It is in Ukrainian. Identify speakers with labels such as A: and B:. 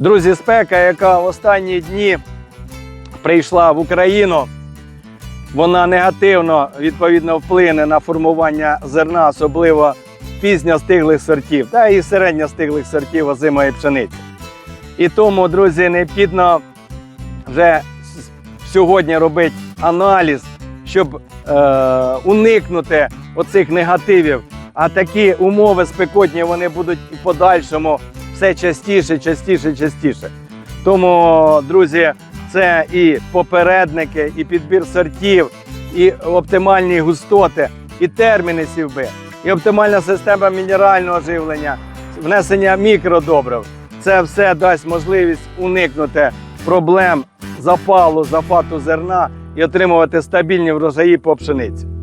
A: Друзі, спека, яка в останні дні прийшла в Україну, вона негативно відповідно вплине на формування зерна, особливо пізньостиглих сортів та і середньостиглих сортів озимої пшениці. І тому, друзі, необхідно вже сьогодні робити аналіз, щоб е, уникнути оцих негативів. А такі умови спекотні вони будуть і подальшому все частіше, частіше, частіше. Тому, друзі, це і попередники, і підбір сортів, і оптимальні густоти, і терміни сівби, і оптимальна система мінерального живлення, внесення мікродобрив. Це все дасть можливість уникнути проблем запалу, зафату зерна і отримувати стабільні врожаї по пшениці.